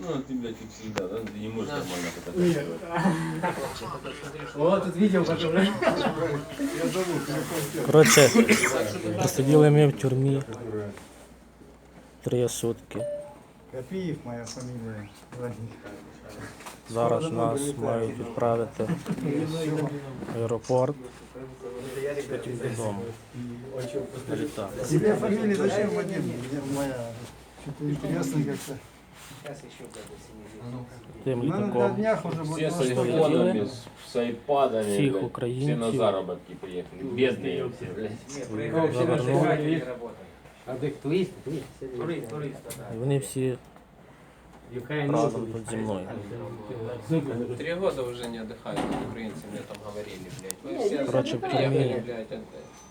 Ну, ты, блядь, как всегда, да? Ты не можешь нормально фотографировать. О, тут видео потом. Коротше, посиділи ми в тюрмі три сутки. Копиев моя фамилия. Зараз нас мають відправити в аеропорт. Потім додому. На літак. Тебе фамилия зачем, Вадим? Моя? Что-то интересно как-то. Тим на літаком днях уже Все с айфонами, с, с айпадами, Всех блядь. украинцев. Все на заработки приехали. Бедные все, блядь. завернули. А де туристи? Туристи. І вони всі разом тут зі мною. Три года уже не отдыхают, украинцы мне там говорили, блядь. Вы все Короче, в приехали, тюрьме. блядь, отдать.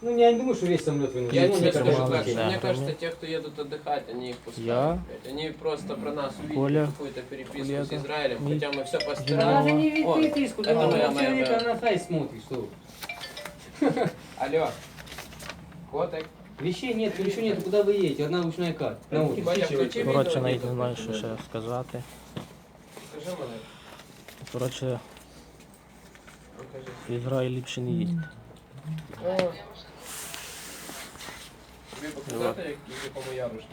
Ну я не думаю, що весь самоліт винен. Я Ну, тебе это скажу мало так, что да. мне кажется, те, кто едут отдыхать, они их пускают, Я, блядь. Они просто про нас увидели Коля, какую-то переписку Коллега, с Израилем, Мик, хотя мы все Она постирали. же не О, переписку, это моя, моя, человека моя. на сайт смотрит, что? Алло. Котик. Вещей нет, ничего нет, куда вы едете? Одна ручная карта. На улице. Коля, включи коротше, навіть не знаю, що ще сказати. Покажи мене. Коротше, в Ізраїль ліпше не. О. Тобі показати, як в якому ярушнику?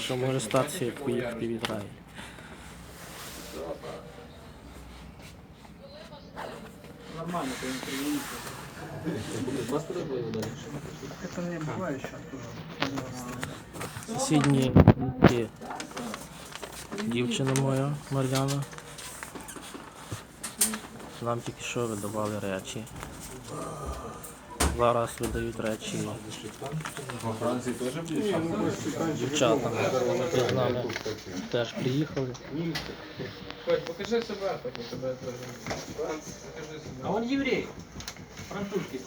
Що може статися, в як поїхати в? Ізраїль. Нормально, ты не приедете. Это не бывает сейчас Сусідні дітки. Дівчина моя, Мар'яна. Нам тільки що видавали речі. Зараз видають речі Во Франции тоже будешь? дівчатам. з нами теж приїхали. Хоть, покажи себе, я тебе теж. Покажи А еврей. Французский.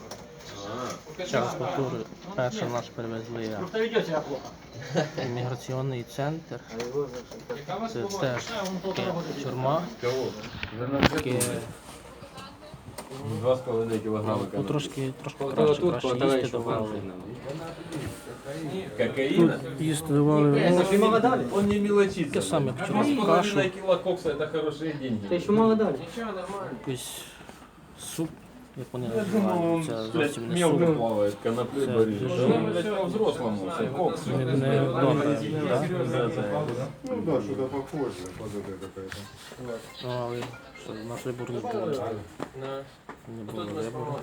Покажи Час культури. Перше нас привезли імміграційний центр. Це теж тюрма. Кого? Таке, Два с половиной килограмма ну, конопли. трошки, трошки Вот краще, тут краще по їсти товарищу давали. Франции нам. Кокаина? Їсти давали Э, еще мало дали? Он не мелочится. таке саме, як Два с вчора кашу, половиной кило кокса это хорошие деньги. Ты еще мало дали? Нічого, нормально. якийсь суп, як вони Я думал, он, називають. Це зовсім не конопли Це Ну, блядь, по-взрослому все, кокс. Не, не добре, да? Ну да, что-то похоже. Подобие какая-то. Ну, але що, у нас вибору не було. На. Не було вибору.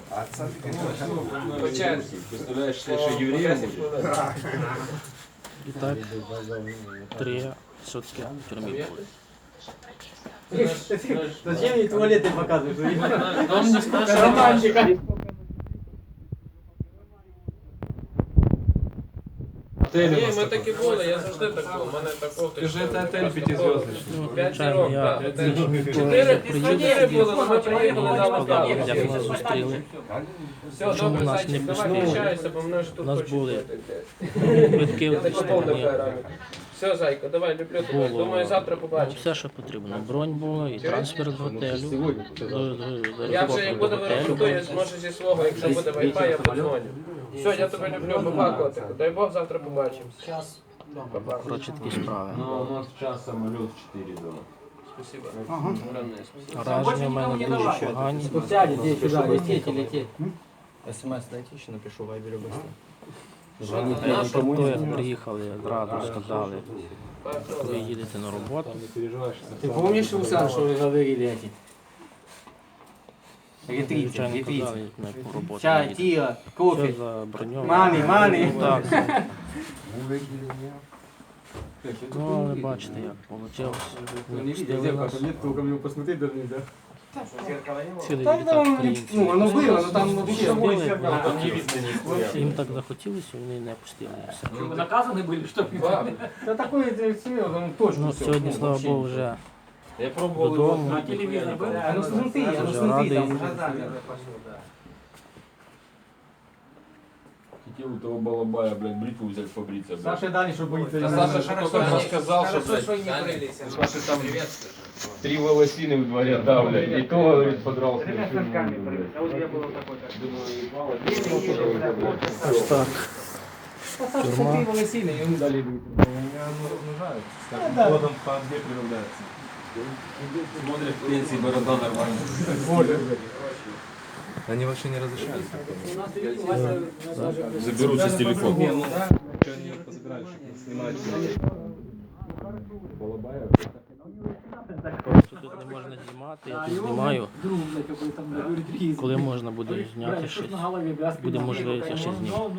помог. По черзі. Представляешь, что еще евреем будет? І так, три сутки в тюрмі були. Зачем мне туалеты показываешь? Ні, ми такі були, я завжди так був. У мене такого. Скажи, це отель п'ятизв'язочний. Ну, П'ять зірок, так. Чотири ніколи були, але ми приїхали зустріли. Все, Чому добре, нас не зайчик, давай пустили? включайся, бо мене ж тут Нас хочуть були. Квитки Я в програмі. Все, зайка, давай, люблю тебе. Було Думаю, завтра ну, побачимо. все, що потрібно. Бронь було, і трансфер з готелю. до- до- до Я вже як буду готелю. аеропорту, я зможу зі свого, якщо буде Wi-Fi, я подзвоню. Все, я тебе люблю, баба котику. Дай Бог, завтра побачимось. Баба. Коротше, такі справи. Ну, у нас час самолет 4 дома. Спасибо. Ага. Огромне спасибо. Враження в мене дуже погані. Ну сядете сюда, летите, летите. СМС дайте, ще напишу в вайбері быстро. Що ти, нашу? Тобто, як приїхали, одразу сказали, ви їдете на роботу. Ты помнишь, Руслан, что вы говорили эти? Ретриты, Звичайно, ретриты. казали, на яку роботу Чай, їдете. тира, Все кофе. заброньовано. Мани, мани. Так. Ну, але бачите, як вийшло. Не пустили нас. толком его посмотреть даже нельзя. Цілий Там, літак там, українців. ну, оно было, но там вообще... Пустили, Там не видно нихуя. Їм так захотілося, вони не пустили. і все. Вы наказаны были, что Баб, Да такой это серьезно, он точно Ну, всё. сьогодні, Ну, слава вообще. Богу, вже Я пробовал Додому. его. На телевизоре было? Оно смотри, оно Уже смотри, радий. там уже Хотел у того балабая, блядь, бритву взять побриться, блядь. Саша дали, что боится. Да Саша ж только что сказал, что, блядь, не крылись. Ваши там Три волосины в дворе давлят. И то, говорит, подрался. Тремя станками прыгать. А вот я был такой. Думаю, Аж так. Посадка три волосины, и он дали будет. Меня он Так, годом по две прибавляется. Смотрят в пенсии, борода нормально. Они вообще не разрешают. Заберутся с телефона. Ну, Балабаев. Не можна знімати, я тут знімаю. Коли можна буде зняти щось, буде можливість, я ще зніму.